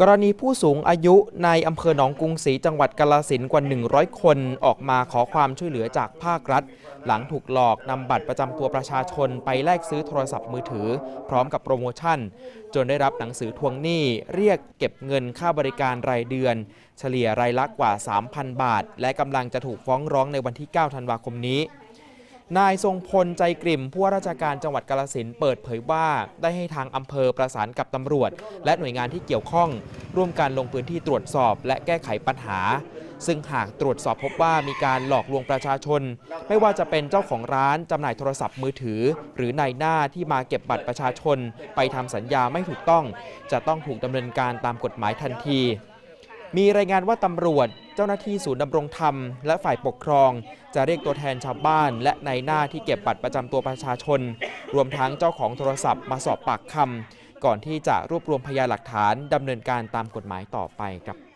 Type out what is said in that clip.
กรณีผู้สูงอายุในอำเภอหนองกรุงศรีจังหวัดกาลสินกว่า 100 คนออกมาขอความช่วยเหลือจากภาครัฐ หลังถูกหลอกนำบัตรประจำตัวประชาชนไปแลกซื้อโทรศัพท์มือถือ พร้อมกับโปรโมชั่น จนได้รับหนังสือทวงหนี้ เรียกเก็บเงินค่าบริการรายเดือน เฉลี่ยรายละกว่า 3,000 บาท และกำลังจะถูกฟ้องร้องในวันที่ 9 ธันวาคมนี้ นายทรงพลใจกริ่มผู้ว่าราชการจังหวัดกาลสินเปิดเผยว่าได้ให้ทางอำเภอประสานกับตำรวจ และหน่วยงานที่เกี่ยวข้อง ร่วมกันลงพื้นที่ตรวจสอบ และแก้ไขปัญหา ซึ่งหากตรวจสอบพบว่ามีการหลอกลวงประชาชน ไม่ว่าจะเป็นเจ้าของร้านจำหน่ายโทรศัพท์มือถือ หรือนายหน้าที่มาเก็บบัตรประชาชน ไปทำสัญญาไม่ถูกต้อง จะต้องถูกดำเนินการตามกฎหมายทันที มีรายงานว่าตำรวจ เจ้าหน้าที่ศูนย์ดำรงธรรม และฝ่ายปกครอง จะเรียกตัวแทนชาวบ้าน และในายหน้าที่เก็บบัตรประจำตัวประชาชน รวมทั้งเจ้าของโทรศัพท์มาสอบปากคำก่อนที่จะรวบรวมพยานหลักฐานดำเนินการตามกฎหมายต่อไปครับ